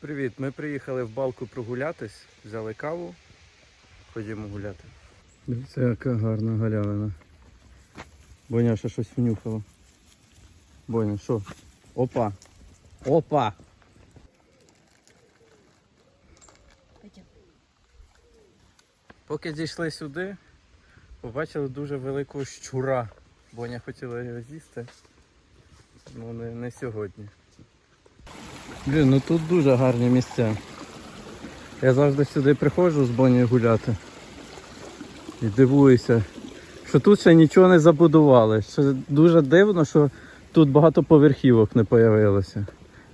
Привіт, ми приїхали в балку прогулятись, взяли каву, ходімо гуляти. Дивіться, яка гарна галявина. Боня ще щось внюхала. Боня, що? Опа! Опа! Пойдем. Поки дійшли сюди, побачили дуже великого щура. Боня хотіла його з'їсти. Ну не, не сьогодні. Блін, ну тут дуже гарні місця. Я завжди сюди приходжу з Бонні гуляти. І дивуюся, що тут ще нічого не забудували. Що дуже дивно, що тут багато поверхівок не появилося.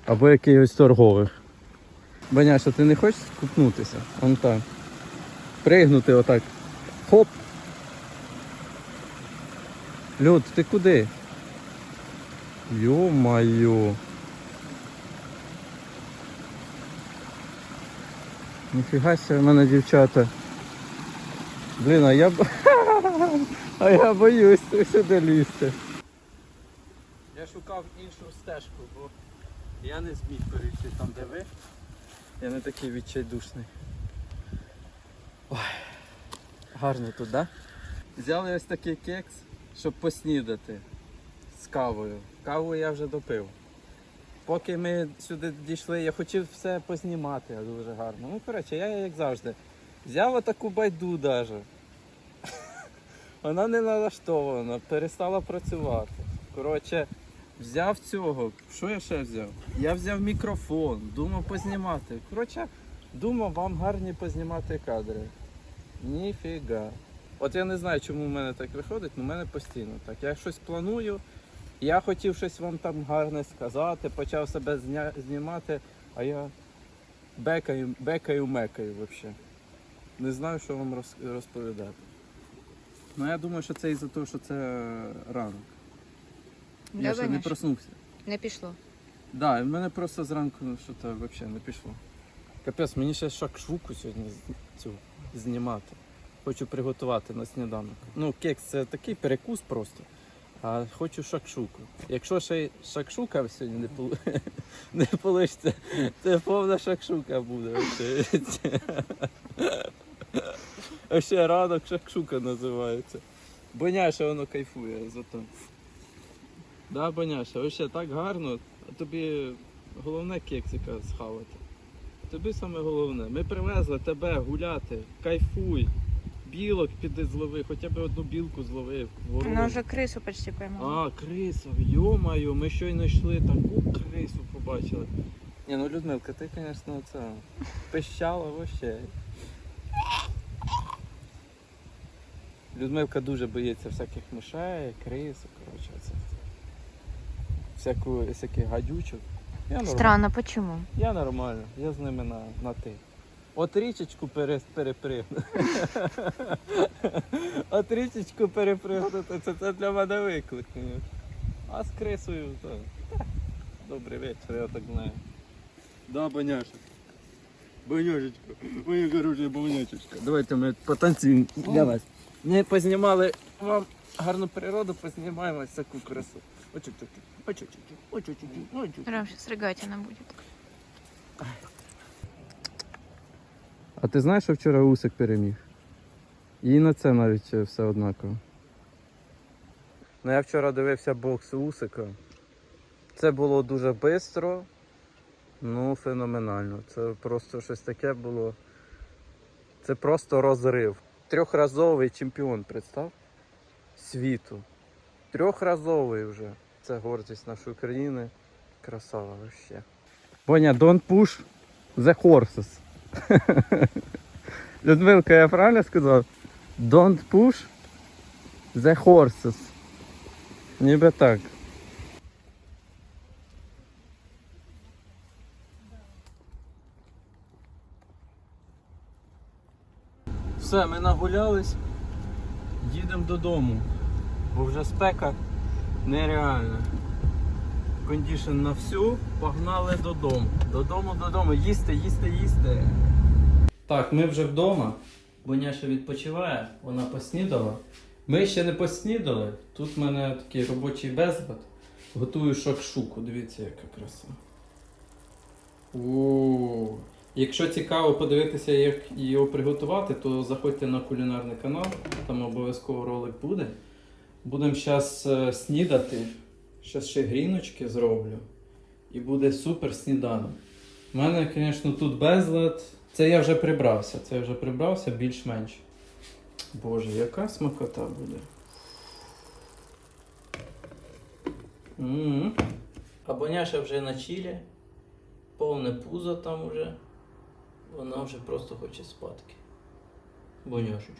Або якихось торгових. Баняша, ти не хочеш скупнутися? Вон так. Пригнути отак. Хоп! Люд, ти куди? Йо-майо. Ніфіга себе в мене дівчата. Блін, а я. А я боюсь сюди лізти. Я шукав іншу стежку, бо я не зміг перейти там, де ви. Я не такий відчайдушний. Ой, гарно тут, да? Взяли ось такий кекс, щоб поснідати з кавою. Каву я вже допив. Поки ми сюди дійшли, я хотів все познімати дуже гарно. Ну, коротше, я як завжди. Взяв отаку байду даже. Вона не налаштована, перестала працювати. Коротше, взяв цього. Що я ще взяв? Я взяв мікрофон, думав познімати. Коротше, думав вам гарні познімати кадри. Ніфіга. От я не знаю, чому в мене так виходить, але в мене постійно так. Я щось планую, я хотів щось вам там гарне сказати, почав себе зня... знімати, а я бекаю, бекаю, мекаю взагалі. Не знаю, що вам роз... розповідати. Ну я думаю, що це із-за того, що це ранок. Я ще не проснувся. Не пішло. Так, да, в мене просто зранку ну, що взагалі не пішло. Капець, мені ще шакшуку сьогодні цю знімати. Хочу приготувати на сніданок. Ну, кекс це такий перекус просто. А хочу шакшуку. Якщо ще шакшука сьогодні не, пол... не получиться, це повна шакшука буде. ще ранок шакшука називається. Боняша воно кайфує зато. Да, Боняша, вообще так гарно. А тобі головне кексика схавати. Тобі саме головне. Ми привезли тебе гуляти, кайфуй. Білок піди злови, хоча б одну білку зловив. ворон. Вона вже крису почти поймала. А, криса, йо-моє, ми щойно йшли, таку крису побачили. Ні, ну Людмилка, ти, звісно, це пищала вообще. Людмилка дуже боїться всяких мишей, крис, коротше, це. Всяку, всяких гадючок. Я нормально. Странно, почему? Я нормально, я з ними на, на ти. От річечку пере, перепригну. От річечку перепригнути, це, це для мене виклик. А з крисою, то. Добрий вечір, я так знаю. Да, боняша. Боняшечка, моя хороша бонячечка. Давайте ми потанцюємо для вас. Ми познімали вам гарну природу, познімаємо всяку красу. Очі-чуки, очі-чуки, очі-чуки, очі-чуки. Рам, сейчас рыгатина будет. А ти знаєш, що вчора Усик переміг? І на це навіть е, все однаково. Ну я вчора дивився бокс Усика. Це було дуже швидко, ну феноменально. Це просто щось таке було. Це просто розрив. Трьохразовий чемпіон, представ? Світу. Трьохразовий вже. Це гордість нашої країни. Красава вообще. Боня, don't push the horses. Людмилка, я правильно сказав? Don't push the horses. Ніби так. Все, ми нагулялись. Їдемо додому. Бо вже спека нереальна. Кондішн на всю, погнали додому. Додому, додому, їсти, їсти, їсти. Так, ми вже вдома. Боняша відпочиває, вона поснідала. Ми ще не поснідали. Тут в мене такий робочий безлад. Готую шакшуку. Дивіться, яка краса. О, Якщо цікаво подивитися, як його приготувати, то заходьте на кулінарний канал, там обов'язково ролик буде. Будемо зараз снідати. Зараз ще гріночки зроблю. І буде супер сніданок. У мене, звісно, тут безлад. Це я вже прибрався. Це я вже прибрався більш-менш. Боже, яка смакота буде. м А Боняша вже на чілі. Повне пузо там уже. Вона вже просто хоче спадки. Боняшечка.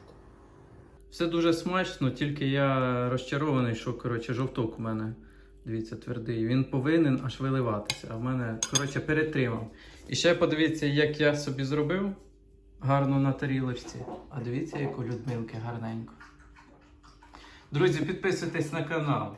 Все дуже смачно, тільки я розчарований, що коротше, жовток у мене, дивіться, твердий. Він повинен аж виливатися, а в мене, коротше, перетримав. І ще подивіться, як я собі зробив гарно на тарілочці. А дивіться, як у Людмилки гарненько. Друзі, підписуйтесь на канал.